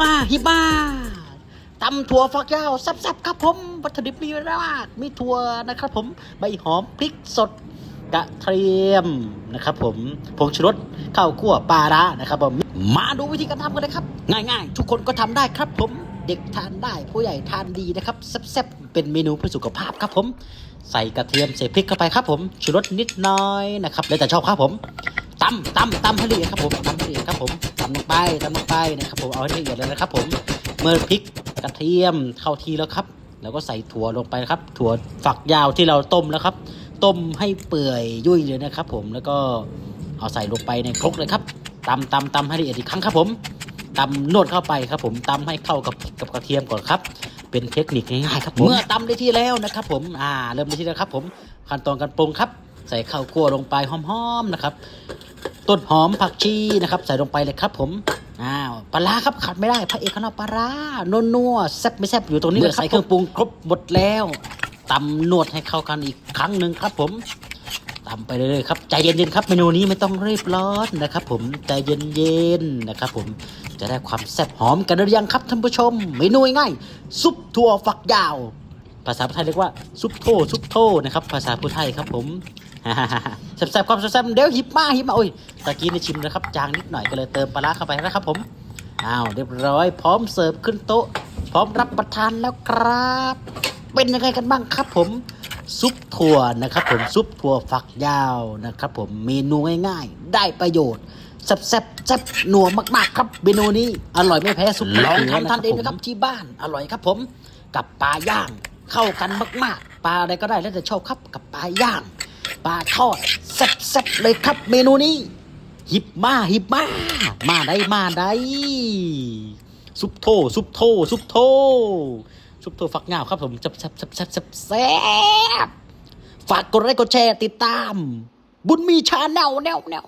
มาฮิมาตำถั่วฝักยาวแซ่บๆครับผมวัตถุดิบมีมากมีถั่วนะครับ ผมใบหอมพริกสดกระเทียมนะครับ ผมผงชูรสข้าวคั่วปลาร้านะครับผมมาดูวิธีการทำกันเลยครับ ง่ายๆ ทุกคนก็ทำได้ครับ ผมเด็กทานได้ผู้ใหญ่ทานดีนะครับแซ่บๆเป็นเมนูเพื่อสุขภาพครับผม ใส่กระเทียมใส่พริกเข้าไปครับผมชูรสนิดน้อยนะครับแล้วแต่ชอบครับผม ตำตำตำให้ละเอียดครับผมตำให้ละเอียดครับผมตำลงไปตำลงไปนะครับผมเอาให้ละเอียดเลยนะครับ ผมเมื่อพริกกระเทียมเข้าทีแล้วครับ แล้วก็ใส่ถั่วลงไปครับ ถั่วฝักยาวที่เราต้มแล้วครับ ต้มให้เปื่อยยุ่ยเลยนะครับ ผมแล้วก็เอาใส่ลงไปในครกเลยครับตำตำตำให้ละเอียดอีกครั้งครับผมตำนวดเข้าไปครับ ผมตำให้เข้ากับกับกระเทียมก่อนครับ เป็นเทคนิคง่ายๆครับผมเมื่อตำได้ที่แล้วนะครับ ผมอ่า เริ่มได้ที่แล้วครับ ผมขั้นตอนการปรุงครับ ใส่ข้าวคั่วลงไปหอมๆนะครับ ต้นหอมผักชีนะครับ ใส่ลงไปเลยครับ ผมอ้าวปลาร้าครับขาดไม่ได้พระเอกขนมปลาร้านัวๆแซ่บไม่แซ่บอยู่ตรงนี้เลยครับใส่เครื่องปรุงครบหมดแล้วตำนวดให้เข้ากันอีกครั้งหนึ่งครับ ผมตำไปเลยๆครับใจเย็นๆครับเมนูนี้ไม่ต้องรีบร้อนนะครับ ผมใจเย็นๆนะครับ ผมจะได้ความแซ่บหอมกันหรือยังครับท่านผู้ชม เมนูง่ายๆซุปถั่วฝักยาว ภาษาไทยเรียกว่าซุปโทซุปโทนะครับ ภาษาพูดไทยครับผม แซ่บๆความแซ่บๆเดี๋ยวหิบมาหิบมาโอ้ยตะกี้ในชิมนะครับ จางนิดหน่อยก็เลยเติมปลาร้าเข้าไปนะครับผมอ้าวเรียบร้อย พร้อมเสิร์ฟขึ้นโต๊ะ พร้อมรับประทานแล้วครับ เป็นยังไงกันบ้างครับผมซุปถั่วนะครับผมซุปถั่วฝักยาวนะครับผมเมนูง่ายๆ ได้ประโยชน์แซ่บแซ่บแซ่บหนัวมากๆ ครับเมนูนี้อร่อยไม่แพ้ซุปลองทำทานเองนะครับที่บ้านอร่อยครับผม กับปลาย่างเข้ากันมากๆ ปลาอะไรก็ได้แล้วแต่ชอบครับกับปลาย่าง ปลาทอดแซ่บๆเลยครับเมนูนี้ หิบมาหิบมา มาได้มาได้ซุปโทซุปโทซุปโทซุปโทฟักงาวครับผมแซ่บแซ่บแซ่บแซ่บแซ่บฝากกดไลค์กดแชร์ติดตาม บุญมีชาแนลแนลแนล